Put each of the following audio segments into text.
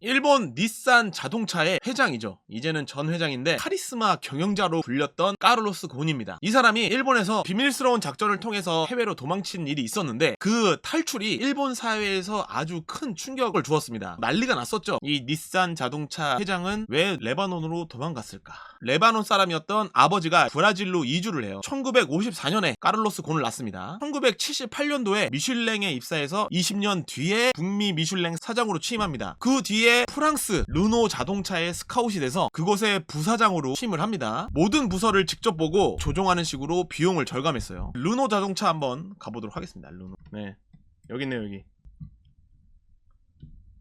일본 닛산 자동차의 회장이죠. 이제는 전 회장인데 카리스마 경영자로 불렸던 카를로스 곤입니다. 이 사람이 일본에서 비밀스러운 작전을 통해서 해외로 도망친 일이 있었는데 그 탈출이 일본 사회에서 아주 큰 충격을 주었습니다. 난리가 났었죠. 이 닛산 자동차 회장은 왜 레바논으로 도망갔을까? 레바논 사람이었던 아버지가 브라질로 이주를 해요. 1954년에 카를로스 곤을 낳습니다. 1978년도에 미슐랭에 입사해서 20년 뒤에 북미 미슐랭 사장으로 취임합니다. 그 뒤에 프랑스 르노 자동차의 스카웃이 돼서 그곳의 부사장으로 취임을 합니다. 모든 부서를 직접 보고 조종하는 식으로 비용을 절감했어요. 르노 자동차 한번 가보도록 하겠습니다. 르노. 네. 여기 있네요, 여기.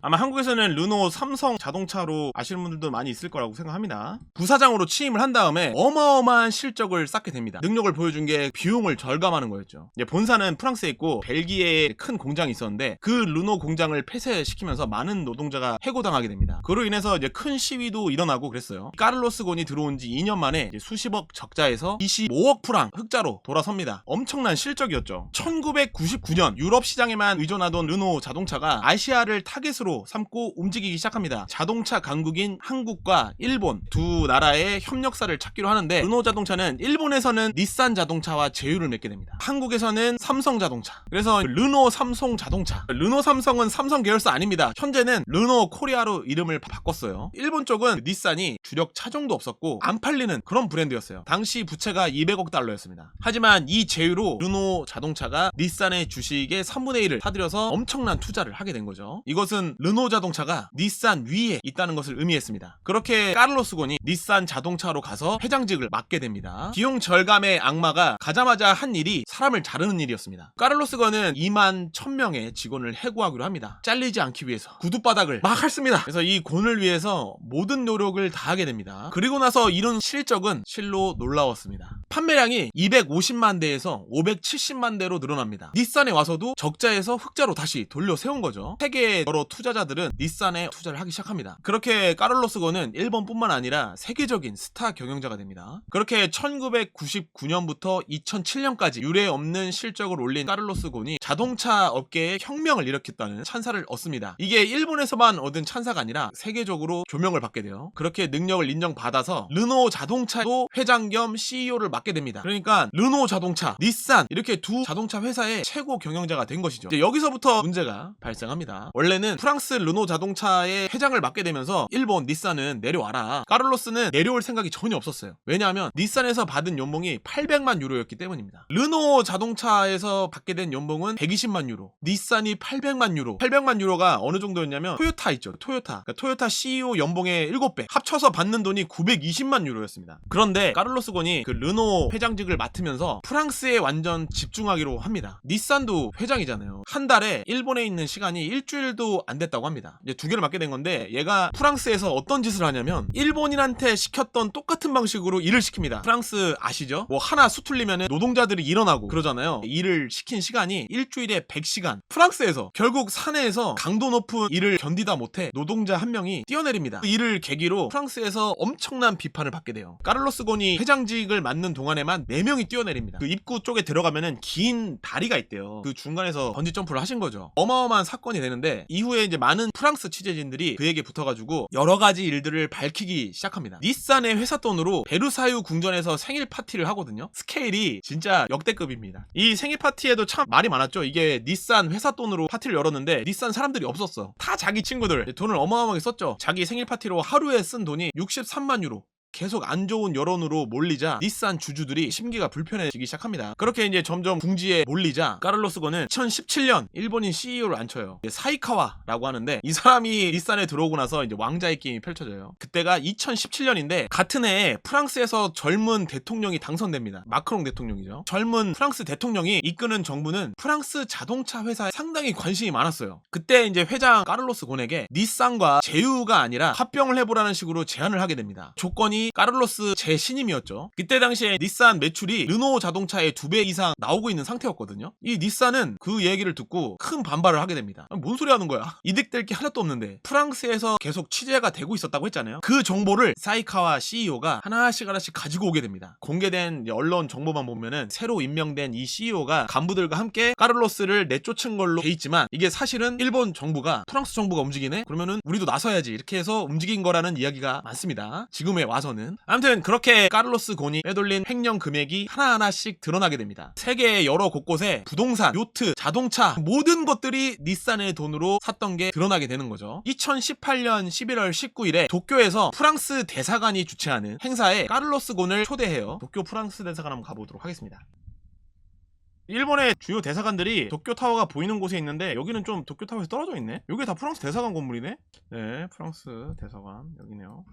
아마 한국에서는 르노 삼성 자동차로 아시는 분들도 많이 있을 거라고 생각합니다. 부사장으로 취임을 한 다음에 어마어마한 실적을 쌓게 됩니다. 능력을 보여준 게 비용을 절감하는 거였죠. 본사는 프랑스에 있고 벨기에에 큰 공장이 있었는데 그 르노 공장을 폐쇄시키면서 많은 노동자가 해고당하게 됩니다. 그로 인해서 이제 큰 시위도 일어나고 그랬어요. 까를로스 곤이 들어온 지 2년 만에 수십억 적자에서 25억 프랑 흑자로 돌아섭니다. 엄청난 실적이었죠. 1999년 유럽 시장에만 의존하던 르노 자동차가 아시아를 타겟으로 삼고 움직이기 시작합니다. 자동차 강국인 한국과 일본 두 나라의 협력사를 찾기로 하는데 르노 자동차는 일본에서는 닛산 자동차와 제휴를 맺게 됩니다. 한국에서는 삼성 자동차. 그래서 르노 삼성 자동차. 르노 삼성은 삼성 계열사 아닙니다. 현재는 르노 코리아로 이름을 바- 바꿨어요. 일본 쪽은 닛산이 주력 차종도 없었고 안 팔리는 그런 브랜드였어요. 당시 부채가 200억 달러였습니다. 하지만 이 제휴로 르노 자동차가 닛산의 주식의 3분의 1을 사들여서 엄청난 투자를 하게 된 거죠. 이것은 르노 자동차가 닛산 위에 있다는 것을 의미했습니다. 그렇게 까를로스 곤이 닛산 자동차로 가서 회장직을 맡게 됩니다. 비용 절감의 악마가 가자마자 한 일이 사람을 자르는 일이었습니다. 까를로스 건은 2만 1000명의 직원을 해고하기로 합니다. 잘리지 않기 위해서 구두바닥을 막 핥습니다. 그래서 이 곤을 위해서 모든 노력을 다하게 됩니다. 그리고 나서 이룬 실적은 실로 놀라웠습니다. 판매량이 250만 대에서 570만 대로 늘어납니다. 닛산에 와서도 적자에서 흑자로 다시 돌려 세운 거죠. 세계의 여러 투자 자들은 닛산에 투자를 하기 시작합니다. 그렇게 까를로스 건은 일본뿐만 아니라 세계적인 스타 경영자가 됩니다. 그렇게 1999년부터 2007년까지 유례 없는 실적을 올린 까를로스 곤이 자동차 업계에 혁명을 일으켰다는 찬사를 얻습니다. 이게 일본에서만 얻은 찬사가 아니라 세계적으로 조명을 받게 돼요. 그렇게 능력을 인정받아서 르노 자동차도 회장 겸 CEO를 맡게 됩니다. 그러니까 르노 자동차, 닛산 이렇게 두 자동차 회사의 최고 경영자가 된 것이죠. 여기서부터 문제가 발생합니다. 원래는 프랑스 르노 자동차의 회장을 맡게 되면서 일본 닛산은 내려와라. 카를로스는 내려올 생각이 전혀 없었어요. 왜냐하면 닛산에서 받은 연봉이 800만 유로였기 때문입니다. 르노 자동차에서 받게 된 연봉은 120만 유로, 닛산이 800만 유로. 800만 유로가 어느 정도였냐면 토요타 있죠. 토요타. 그러니까 토요타 CEO 연봉의 7배. 합쳐서 받는 돈이 920만 유로였습니다. 그런데 카를로스 곤이 그 르노 회장직을 맡으면서 프랑스에 완전 집중하기로 합니다. 닛산도 회장이잖아요. 한 달에 일본에 있는 시간이 일주일도 안 됐다 고 합니다. 이제 두 개를 맡게 된 건데 얘가 프랑스에서 어떤 짓을 하냐면 일본인한테 시켰던 똑같은 방식으로 일을 시킵니다. 프랑스 아시죠? 뭐 하나 수틀리면 노동자들이 일어나고 그러잖아요. 일을 시킨 시간이 일주일에 100시간. 프랑스에서 결국 사내에서 강도 높은 일을 견디다 못해 노동자 한 명이 뛰어내립니다. 그 일을 계기로 프랑스에서 엄청난 비판을 받게 돼요. 까를로스 곤이 회장직을 맡는 동안에만 4명이 뛰어내립니다. 그 입구 쪽에 들어가면은 긴 다리가 있대요. 그 중간에서 번지 점프를 하신 거죠. 어마어마한 사건이 되는데 이후에 이제 많은 프랑스 취재진들이 그에게 붙어가지고 여러 가지 일들을 밝히기 시작합니다. 닛산의 회사 돈으로 베르사유 궁전에서 생일 파티를 하거든요. 스케일이 진짜 역대급입니다. 이 생일 파티에도 참 말이 많았죠. 이게 닛산 회사 돈으로 파티를 열었는데 닛산 사람들이 없었어. 다 자기 친구들 돈을 어마어마하게 썼죠. 자기 생일 파티로 하루에 쓴 돈이 63만 유로. 계속 안 좋은 여론으로 몰리자 닛산 주주들이 심기가 불편해지기 시작합니다. 그렇게 이제 점점 궁지에 몰리자 까를로스 건은 2017년 일본인 CEO를 앉혀요. 사이카와라고 하는데 이 사람이 닛산에 들어오고 나서 이제 왕자의 게임이 펼쳐져요. 그때가 2017년인데 같은 해에 프랑스에서 젊은 대통령이 당선됩니다. 마크롱 대통령이죠. 젊은 프랑스 대통령이 이끄는 정부는 프랑스 자동차 회사에 상당히 관심이 많았어요. 그때 이제 회장 까를로스 곤에게 닛산과 제휴가 아니라 합병을 해보라는 식으로 제안을 하게 됩니다. 조건이 까를로스 제 신임이었죠. 그때 당시에 닛산 매출이 르노 자동차의 두배 이상 나오고 있는 상태였거든요. 이 닛산은 그 얘기를 듣고 큰 반발을 하게 됩니다. 아니, 뭔 소리 하는 거야? 이득될 게 하나도 없는데 프랑스에서 계속 취재가 되고 있었다고 했잖아요. 그 정보를 사이카와 CEO가 하나씩 하나씩 가지고 오게 됩니다. 공개된 언론 정보만 보면은 새로 임명된 이 CEO가 간부들과 함께 까를로스를 내쫓은 걸로 돼 있지만 이게 사실은 일본 정부가 프랑스 정부가 움직이네? 그러면은 우리도 나서야지 이렇게 해서 움직인 거라는 이야기가 많습니다. 지금에 와서 는 아무튼 그렇게 까를로스 곤이 빼돌린 횡령 금액이 하나하나씩 드러나게 됩니다. 세계의 여러 곳곳에 부동산, 요트, 자동차 모든 것들이 닛산의 돈으로 샀던 게 드러나게 되는 거죠. 2018년 11월 19일에 도쿄에서 프랑스 대사관이 주최하는 행사에 까를로스 곤을 초대해요. 도쿄 프랑스 대사관 한번 가보도록 하겠습니다. 일본의 주요 대사관들이 도쿄 타워가 보이는 곳에 있는데 여기는 좀 도쿄 타워에서 떨어져 있네. 여기 다 프랑스 대사관 건물이네. 네, 프랑스 대사관 여기네요.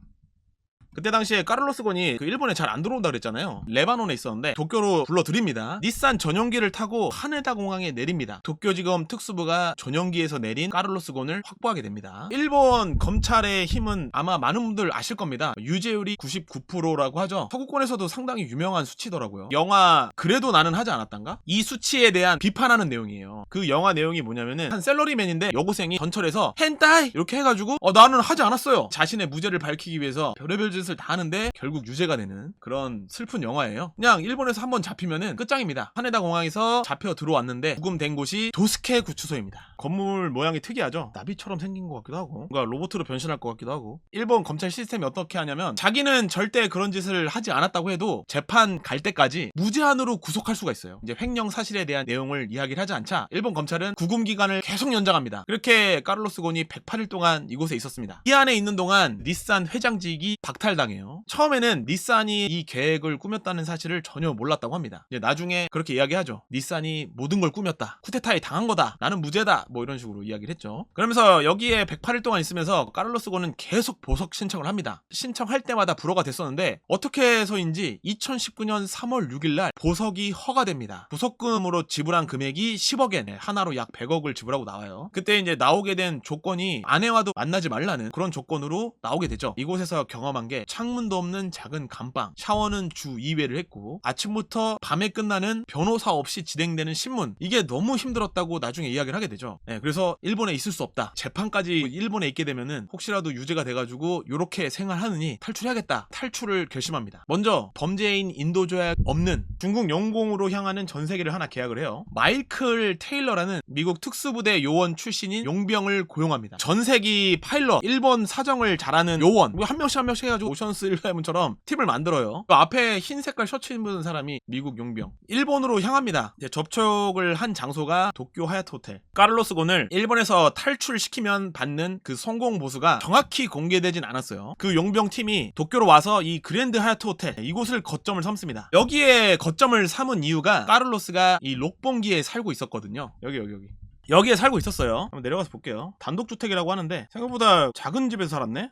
그때 당시에 까를로스 곤이 그 일본에 잘 안 들어온다 그랬잖아요. 레바논에 있었는데 도쿄로 불러드립니다. 닛산 전용기를 타고 하네다 공항에 내립니다. 도쿄지검 특수부가 전용기에서 내린 까를로스 곤을 확보하게 됩니다. 일본 검찰의 힘은 아마 많은 분들 아실 겁니다. 유죄율이 99%라고 하죠. 서구권에서도 상당히 유명한 수치더라고요. 영화 그래도 나는 하지 않았단가? 이 수치에 대한 비판하는 내용이에요. 그 영화 내용이 뭐냐면은 한 셀러리맨인데 여고생이 전철에서 hentai 이렇게 해가지고 어 나는 하지 않았어요. 자신의 무죄를 밝히기 위해서 별의별 짓을 다 하는데 결국 유죄가 되는 그런 슬픈 영화예요. 그냥 일본에서 한번 잡히면은 끝장입니다. 하네다 공항에서 잡혀 들어왔는데 구금된 곳이 도스케 구치소입니다. 건물 모양이 특이하죠. 나비처럼 생긴 것 같기도 하고 뭔가 로봇으로 변신할 것 같기도 하고 일본 검찰 시스템이 어떻게 하냐면 자기는 절대 그런 짓을 하지 않았다고 해도 재판 갈 때까지 무제한으로 구속할 수가 있어요. 이제 횡령 사실에 대한 내용을 이야기를 하지 않자 일본 검찰은 구금 기간을 계속 연장합니다. 그렇게 까를로스 곤이 108일 동안 이곳에 있었습니다. 이 안에 있는 동안 닛산 회장직이 박탈당해요. 처음에는 닛산이 이 계획을 꾸몄다는 사실을 전혀 몰랐다고 합니다. 나중에 그렇게 이야기하죠. 닛산이 모든 걸 꾸몄다. 쿠데타에 당한 거다. 나는 무죄다. 뭐 이런 식으로 이야기를 했죠. 그러면서 여기에 108일 동안 있으면서 까를로스 곤은 계속 보석 신청을 합니다. 신청할 때마다 불허가 됐었는데 어떻게 해서인지 2019년 3월 6일 날 보석이 허가됩니다. 보석금으로 지불한 금액이 10억엔 하나로 약 100억을 지불하고 나와요. 그때 이제 나오게 된 조건이 아내와도 만나지 말라는 그런 조건으로 나오게 되죠. 이곳에서 경험한 게 창문도 없는 작은 감방, 샤워는 주 2회를 했고 아침부터 밤에 끝나는 변호사 없이 진행되는 신문 이게 너무 힘들었다고 나중에 이야기를 하게 되죠. 네, 그래서 일본에 있을 수 없다. 재판까지 일본에 있게 되면은 혹시라도 유죄가 돼가지고 요렇게 생활하느니 탈출해야겠다. 탈출을 결심합니다. 먼저 범죄인 인도 조약 없는 중국 영공으로 향하는 전 세계를 하나 계약을 해요. 마이클 테일러라는 미국 특수부대 요원 출신인 용병을 고용합니다. 전세기 파일럿, 일본 사정을 잘하는 요원 이거 한 명씩 한 명씩 해가지고 오션스 일레븐처럼 팀을 만들어요. 그 앞에 흰 색깔 셔츠 입은 사람이 미국 용병. 일본으로 향합니다. 접촉을 한 장소가 도쿄 하얏트 호텔. 까를로스 곤을 일본에서 탈출시키면 받는 그 성공 보수가 정확히 공개되진 않았어요. 그 용병 팀이 도쿄로 와서 이 그랜드 하얏트 호텔 이곳을 거점을 삼습니다. 여기에 거점을 삼은 이유가 까를로스가 이 록봉기에 살고 있었거든요. 여기 여기 여기. 여기에 살고 있었어요. 한번 내려가서 볼게요. 단독주택이라고 하는데 생각보다 작은 집에서 살았네.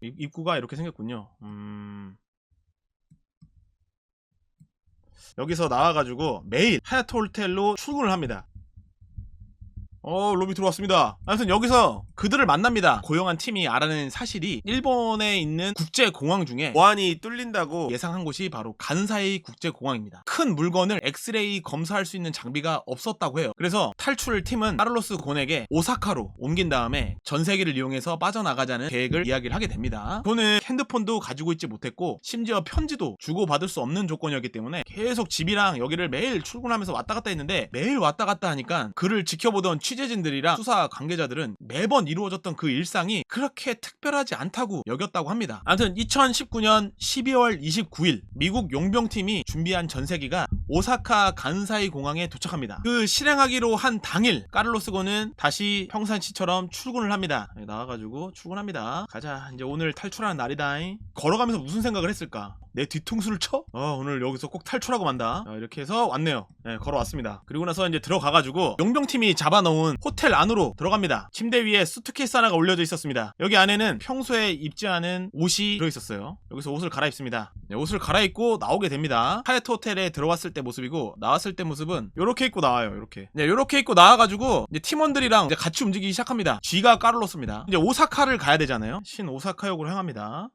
입- 입구가 이렇게 생겼군요. 음... 여기서 나와가지고 매일 하얏트 호텔로 출근을 합니다. 어, 로비 들어왔습니다. 아무튼 여기서 그들을 만납니다. 고용한 팀이 알아낸 사실이 일본에 있는 국제공항 중에 보안이 뚫린다고 예상한 곳이 바로 간사이 국제공항입니다. 큰 물건을 엑스레이 검사할 수 있는 장비가 없었다고 해요. 그래서 탈출 팀은 카를로스 곤에게 오사카로 옮긴 다음에 전세기를 이용해서 빠져나가자는 계획을 이야기를 하게 됩니다. 곤은 핸드폰도 가지고 있지 못했고 심지어 편지도 주고받을 수 없는 조건이었기 때문에 계속 집이랑 여기를 매일 출근하면서 왔다 갔다 했는데 매일 왔다 갔다 하니까 그를 지켜보던 취재진들이랑 수사 관계자들은 매번 이루어졌던 그 일상이 그렇게 특별하지 않다고 여겼다고 합니다. 아무튼 2019년 12월 29일 미국 용병팀이 준비한 전세기가 오사카 간사이 공항에 도착합니다. 그 실행하기로 한 당일 까를로스 고는 다시 평상시처럼 출근을 합니다. 나와가지고 출근합니다. 가자 이제 오늘 탈출하는 날이다. 걸어가면서 무슨 생각을 했을까? 내 뒤통수를 쳐? 어 오늘 여기서 꼭 탈출하고 만다. 어, 이렇게 해서 왔네요. 네, 걸어왔습니다. 그리고 나서 이제 들어가가지고 용병팀이 잡아놓은 호텔 안으로 들어갑니다. 침대 위에 수트케이스 하나가 올려져 있었습니다. 여기 안에는 평소에 입지 않은 옷이 들어있었어요. 여기서 옷을 갈아입습니다. 네, 옷을 갈아입고 나오게 됩니다. 하얏트 호텔에 들어왔을 때 모습이고 나왔을 때 모습은 이렇게 입고 나와요. 이렇게. 네, 이렇게 입고 나와가지고 이제 팀원들이랑 이제 같이 움직이기 시작합니다. 쥐가 까를로스입니다. 이제 오사카를 가야 되잖아요. 신 오사카역으로 향합니다.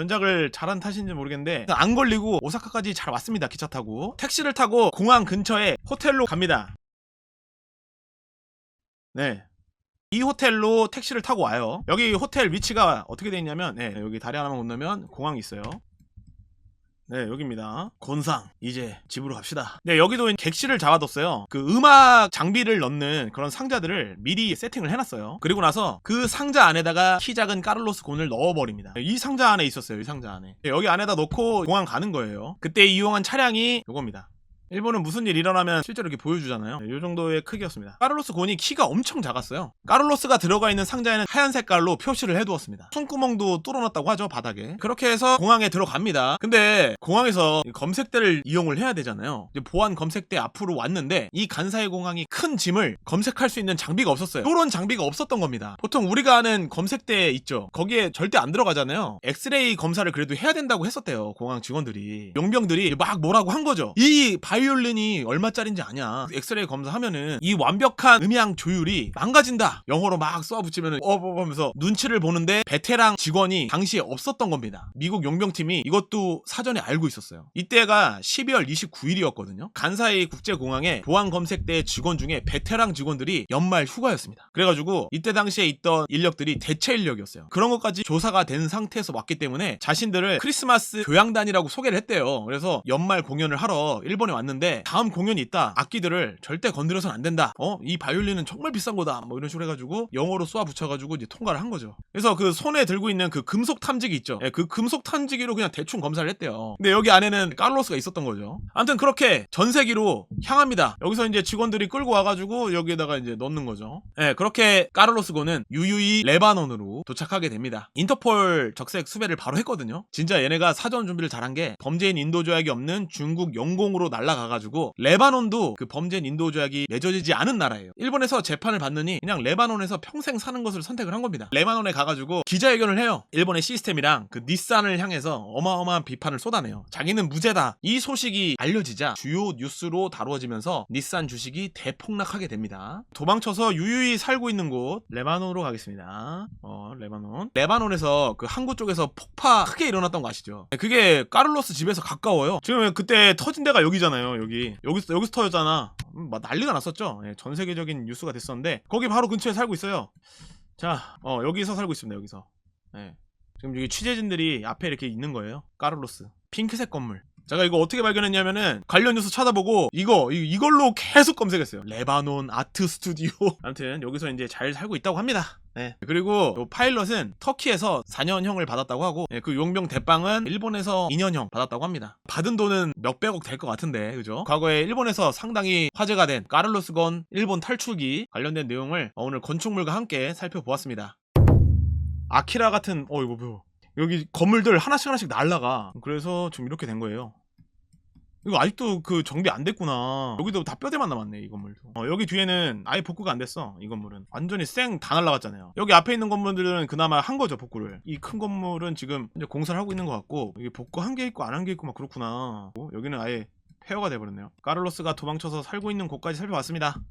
전작을 잘한 탓인지 모르겠는데 안 걸리고 오사카까지 잘 왔습니다. 기차 타고 택시를 타고 공항 근처에 호텔로 갑니다. 네. 이 호텔로 택시를 타고 와요. 여기 호텔 위치가 어떻게 돼 있냐면, 네, 여기 다리 하나만 건너면 공항이 있어요. 네, 여기입니다. 곤상. 이제 집으로 갑시다. 네, 여기도 객실을 잡아뒀어요. 그 음악 장비를 넣는 그런 상자들을 미리 세팅을 해놨어요. 그리고 나서 그 상자 안에다가 키 작은 까를로스 곤을 넣어버립니다. 이 상자 안에 있었어요, 이 상자 안에. 네, 여기 안에다 넣고 공항 가는 거예요. 그때 이용한 차량이 요겁니다. 일본은 무슨 일 일어나면 실제로 이렇게 보여주잖아요. 네, 이 정도의 크기였습니다. 까를로스 곤이 키가 엄청 작았어요. 까를로스가 들어가 있는 상자에는 하얀 색깔로 표시를 해두었습니다. 손구멍도 뚫어놨다고 하죠, 바닥에. 그렇게 해서 공항에 들어갑니다. 근데 공항에서 검색대를 이용을 해야 되잖아요. 보안 검색대 앞으로 왔는데 이 간사이 공항이 큰 짐을 검색할 수 있는 장비가 없었어요. 이런 장비가 없었던 겁니다. 보통 우리가 아는 검색대 있죠. 거기에 절대 안 들어가잖아요. 엑스레이 검사를 그래도 해야 된다고 했었대요. 공항 직원들이. 용병들이 막 뭐라고 한 거죠. 이 바이 올린이 얼마짜린지 아냐. 엑스레이 검사하면은 이 완벽한 음향 조율이 망가진다. 영어로 막 쏘아붙이면은 어 하면서 눈치를 보는데 베테랑 직원이 당시에 없었던 겁니다. 미국 용병팀이 이것도 사전에 알고 있었어요. 이때가 12월 29일이었거든요. 간사이 국제공항에 보안 검색대 직원 중에 베테랑 직원들이 연말 휴가였습니다. 그래가지고 이때 당시에 있던 인력들이 대체 인력이었어요. 그런 것까지 조사가 된 상태에서 왔기 때문에 자신들을 크리스마스 교양단이라고 소개를 했대요. 그래서 연말 공연을 하러 일본에 왔는데 다음 공연이 있다. 악기들을 절대 건드려서는 안 된다. 어? 이 바이올린은 정말 비싼 거다. 뭐 이런 식으로 해가지고 영어로 쏘아 붙여가지고 이제 통과를 한 거죠. 그래서 그 손에 들고 있는 그 금속 탐지기 있죠. 예, 그 금속 탐지기로 그냥 대충 검사를 했대요. 근데 여기 안에는 까를로스가 있었던 거죠. 아무튼 그렇게 전세기로 향합니다. 여기서 이제 직원들이 끌고 와가지고 여기에다가 이제 넣는 거죠. 예, 그렇게 까를로스 고는 유유히 레바논으로 도착하게 됩니다. 인터폴 적색 수배를 바로 했거든요. 진짜 얘네가 사전 준비를 잘한 게 범죄인 인도 조약이 없는 중국 영공으로 날아가 가지고 레바논도 그 범죄인 인도 조약이 맺어지지 않은 나라예요. 일본에서 재판을 받느니 그냥 레바논에서 평생 사는 것을 선택을 한 겁니다. 레바논에 가가지고 기자회견을 해요. 일본의 시스템이랑 그 닛산을 향해서 어마어마한 비판을 쏟아내요. 자기는 무죄다. 이 소식이 알려지자 주요 뉴스로 다루어지면서 닛산 주식이 대폭락하게 됩니다. 도망쳐서 유유히 살고 있는 곳 레바논으로 가겠습니다. 어, 레바논. 레바논에서 그 항구 쪽에서 폭파 크게 일어났던 거 아시죠? 그게 까를로스 집에서 가까워요. 지금 그때 터진 데가 여기잖아요. 여기 여기서 여기서 터졌잖아. 음, 막 난리가 났었죠. 예, 전 세계적인 뉴스가 됐었는데 거기 바로 근처에 살고 있어요. 자, 어, 여기서 살고 있습니다. 여기서. 예. 지금 여기 취재진들이 앞에 이렇게 있는 거예요. 까를로스. 핑크색 건물. 제가 이거 어떻게 발견했냐면은 관련 뉴스 찾아보고 이거 이, 걸로 계속 검색했어요. 레바논 아트 스튜디오. 아무튼 여기서 이제 잘 살고 있다고 합니다. 네. 그리고 요 파일럿은 터키에서 4년형을 받았다고 하고 네, 그 용병 대빵은 일본에서 2년형 받았다고 합니다. 받은 돈은 몇백억 될 것 같은데 그죠? 과거에 일본에서 상당히 화제가 된 까를로스 건 일본 탈출기 관련된 내용을 오늘 건축물과 함께 살펴보았습니다. 아키라 같은 어 이거 뭐 여기 건물들 하나씩 하나씩 날라가 그래서 지금 이렇게 된 거예요. 이거 아직도 그 정비 안 됐구나. 여기도 다 뼈대만 남았네, 이 건물도. 어, 여기 뒤에는 아예 복구가 안 됐어, 이 건물은. 완전히 쌩 다 날라갔잖아요. 여기 앞에 있는 건물들은 그나마 한 거죠, 복구를. 이 큰 건물은 지금 이제 공사를 하고 있는 것 같고, 이게 복구 한 개 있고 안 한 개 있고 막 그렇구나. 어, 여기는 아예 폐허가 돼버렸네요. 까를로스가 도망쳐서 살고 있는 곳까지 살펴봤습니다.